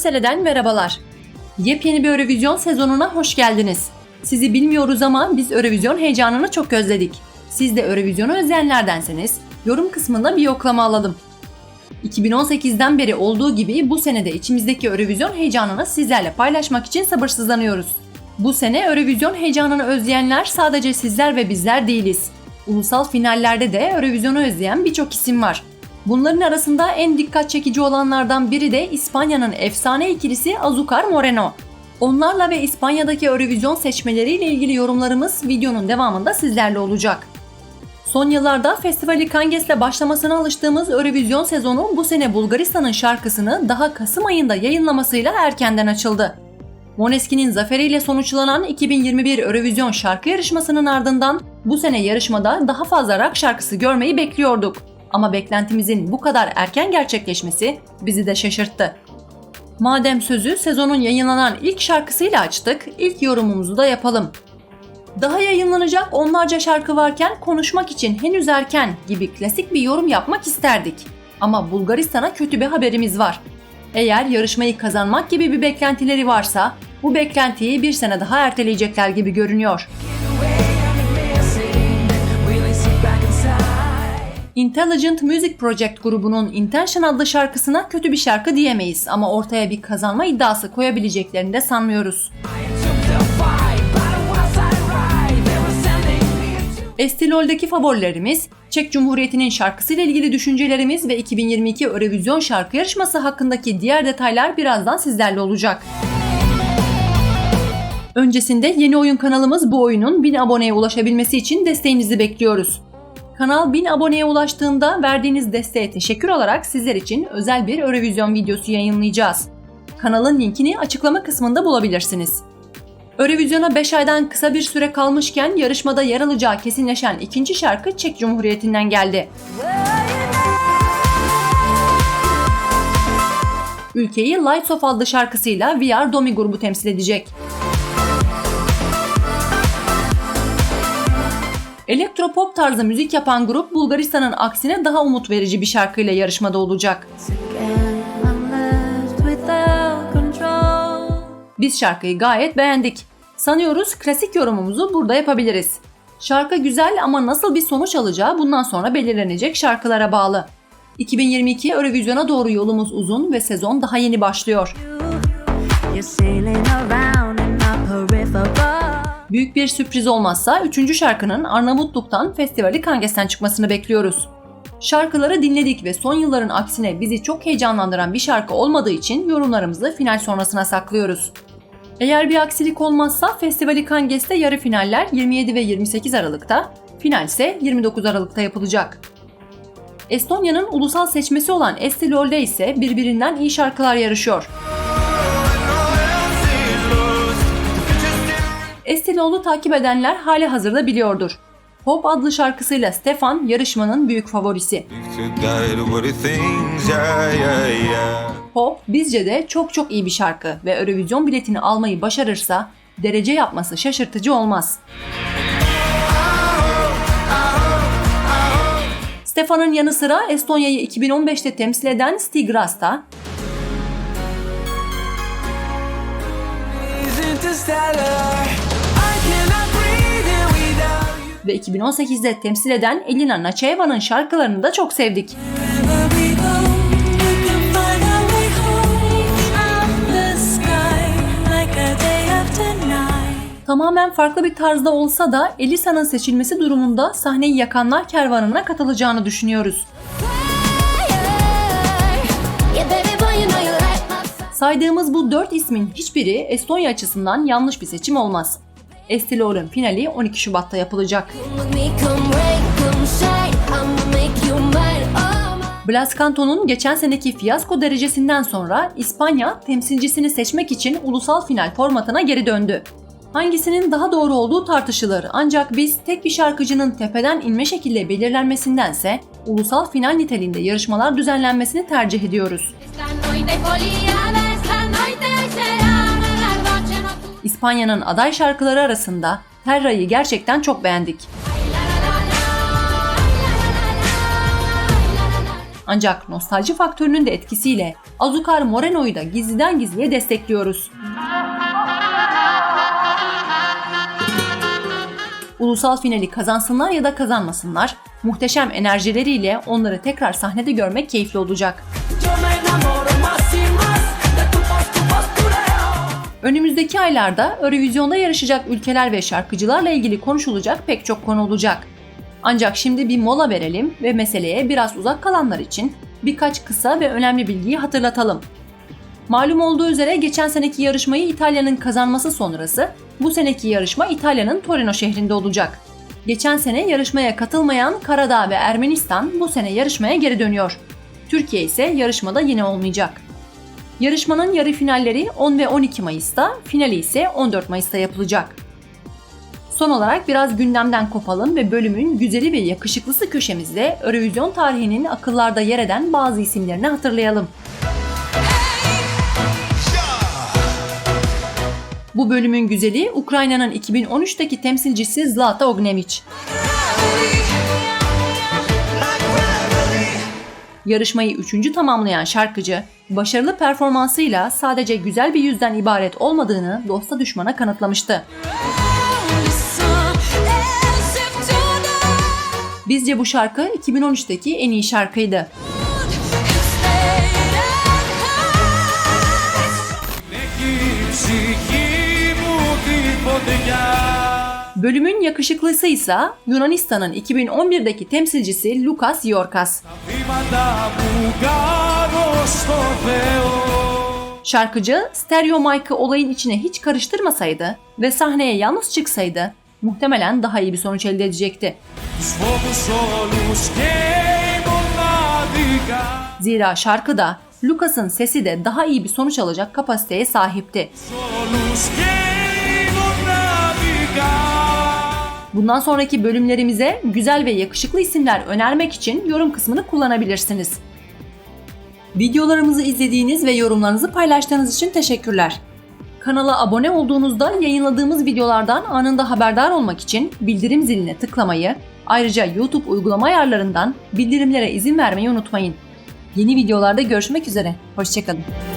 Meseleden merhabalar. Yepyeni bir Eurovision sezonuna hoş geldiniz. Sizi bilmiyoruz ama biz Eurovision heyecanını çok özledik. Siz de Eurovision'u özleyenlerdenseniz yorum kısmında bir yoklama alalım. 2018'den beri olduğu gibi bu senede içimizdeki Eurovision heyecanını sizlerle paylaşmak için sabırsızlanıyoruz. Bu sene Eurovision heyecanını özleyenler sadece sizler ve bizler değiliz. Ulusal finallerde de Eurovision'u özleyen birçok isim var. Bunların arasında en dikkat çekici olanlardan biri de İspanya'nın efsane ikilisi Azucar Moreno. Onlarla ve İspanya'daki Eurovision seçmeleriyle ilgili yorumlarımız videonun devamında sizlerle olacak. Son yıllarda festivali Kanges'le başlamasına alıştığımız Eurovision sezonu bu sene Bulgaristan'ın şarkısını daha Kasım ayında yayınlamasıyla erkenden açıldı. Måneskin'in zaferiyle sonuçlanan 2021 Eurovision şarkı yarışmasının ardından bu sene yarışmada daha fazla rock şarkısı görmeyi bekliyorduk. Ama beklentimizin bu kadar erken gerçekleşmesi bizi de şaşırttı. Madem sözü sezonun yayınlanan ilk şarkısıyla açtık, ilk yorumumuzu da yapalım. Daha yayınlanacak onlarca şarkı varken konuşmak için henüz erken gibi klasik bir yorum yapmak isterdik. Ama Bulgaristan'a kötü bir haberimiz var. Eğer yarışmayı kazanmak gibi bir beklentileri varsa bu beklentiyi bir sene daha erteleyecekler gibi görünüyor. Intelligent Music Project grubunun Intention adlı şarkısına kötü bir şarkı diyemeyiz ama ortaya bir kazanma iddiası koyabileceklerini de sanmıyoruz. Estilol'deki favorilerimiz, Çek Cumhuriyeti'nin şarkısıyla ilgili düşüncelerimiz ve 2022 Eurovision şarkı yarışması hakkındaki diğer detaylar birazdan sizlerle olacak. Öncesinde yeni oyun kanalımız bu oyunun 1000 aboneye ulaşabilmesi için desteğinizi bekliyoruz. Kanal 1000 aboneye ulaştığında verdiğiniz desteğe teşekkür olarak sizler için özel bir Eurovision videosu yayınlayacağız. Kanalın linkini açıklama kısmında bulabilirsiniz. Eurovision'a 5 aydan kısa bir süre kalmışken yarışmada yer alacağı kesinleşen ikinci şarkı Çek Cumhuriyeti'nden geldi. Ülkeyi Lights of adlı şarkısıyla VR Domi grubu temsil edecek. Elektropop tarzı müzik yapan grup Bulgaristan'ın aksine daha umut verici bir şarkıyla yarışmada olacak. Biz şarkıyı gayet beğendik. Sanıyoruz klasik yorumumuzu burada yapabiliriz. Şarkı güzel ama nasıl bir sonuç alacağı bundan sonra belirlenecek şarkılara bağlı. 2022 Eurovision'a doğru yolumuz uzun ve sezon daha yeni başlıyor. Büyük bir sürpriz olmazsa 3. şarkının Arnavutluk'tan festivali Kanges'ten çıkmasını bekliyoruz. Şarkıları dinledik ve son yılların aksine bizi çok heyecanlandıran bir şarkı olmadığı için yorumlarımızı final sonrasına saklıyoruz. Eğer bir aksilik olmazsa Festivali Kanges'te yarı finaller 27 ve 28 Aralık'ta, final ise 29 Aralık'ta yapılacak. Estonya'nın ulusal seçmesi olan Estilol'de ise birbirinden iyi şarkılar yarışıyor. Estilol'u takip edenler hali hazırda biliyordur. Pop adlı şarkısıyla Stefan yarışmanın büyük favorisi. Pop bizce de çok çok iyi bir şarkı ve Eurovision biletini almayı başarırsa derece yapması şaşırtıcı olmaz. Stefan'ın yanı sıra Estonya'yı 2015'te temsil eden Stig Rasta, ve 2018'de temsil eden Elina Nacheva'nın şarkılarını da çok sevdik. Tamamen farklı bir tarzda olsa da Elisa'nın seçilmesi durumunda sahneyi yakanlar kervanına katılacağını düşünüyoruz. Saydığımız bu dört ismin hiçbiri Estonya açısından yanlış bir seçim olmaz. Estilor'un finali 12 Şubat'ta yapılacak. Blas Canto'nun geçen seneki fiyasko derecesinden sonra İspanya temsilcisini seçmek için ulusal final formatına geri döndü. Hangisinin daha doğru olduğu tartışılır ancak biz tek bir şarkıcının tepeden inme şekilde belirlenmesindense ulusal final niteliğinde yarışmalar düzenlenmesini tercih ediyoruz. İspanya'nın aday şarkıları arasında Terra'yı gerçekten çok beğendik. Ancak nostalji faktörünün de etkisiyle Azúcar Moreno'yu da gizliden gizliye destekliyoruz. Ulusal finali kazansınlar ya da kazanmasınlar, muhteşem enerjileriyle onları tekrar sahnede görmek keyifli olacak. Önümüzdeki aylarda Eurovision'da yarışacak ülkeler ve şarkıcılarla ilgili konuşulacak pek çok konu olacak. Ancak şimdi bir mola verelim ve meseleye biraz uzak kalanlar için birkaç kısa ve önemli bilgiyi hatırlatalım. Malum olduğu üzere geçen seneki yarışmayı İtalya'nın kazanması sonrası bu seneki yarışma İtalya'nın Torino şehrinde olacak. Geçen sene yarışmaya katılmayan Karadağ ve Ermenistan bu sene yarışmaya geri dönüyor. Türkiye ise yarışmada yine olmayacak. Yarışmanın yarı finalleri 10 ve 12 Mayıs'ta, finali ise 14 Mayıs'ta yapılacak. Son olarak biraz gündemden kopalım ve bölümün güzeli ve yakışıklısı köşemizde Eurovision tarihinin akıllarda yer eden bazı isimlerini hatırlayalım. Bu bölümün güzeli Ukrayna'nın 2013'teki temsilcisi Zlata Ognevich. Yarışmayı üçüncü tamamlayan şarkıcı, başarılı performansıyla sadece güzel bir yüzden ibaret olmadığını dosta düşmana kanıtlamıştı. Bizce bu şarkı 2013'teki en iyi şarkıydı. Ne Bölümün yakışıklısı ise Yunanistan'ın 2011'deki temsilcisi Lukas Yorkas. Şarkıcı stereo mic'ı olayın içine hiç karıştırmasaydı ve sahneye yalnız çıksaydı muhtemelen daha iyi bir sonuç elde edecekti. Zira şarkı da Lucas'ın sesi de daha iyi bir sonuç alacak kapasiteye sahipti. Bundan sonraki bölümlerimize güzel ve yakışıklı isimler önermek için yorum kısmını kullanabilirsiniz. Videolarımızı izlediğiniz ve yorumlarınızı paylaştığınız için teşekkürler. Kanala abone olduğunuzda yayınladığımız videolardan anında haberdar olmak için bildirim ziline tıklamayı, ayrıca YouTube uygulama ayarlarından bildirimlere izin vermeyi unutmayın. Yeni videolarda görüşmek üzere. Hoşçakalın.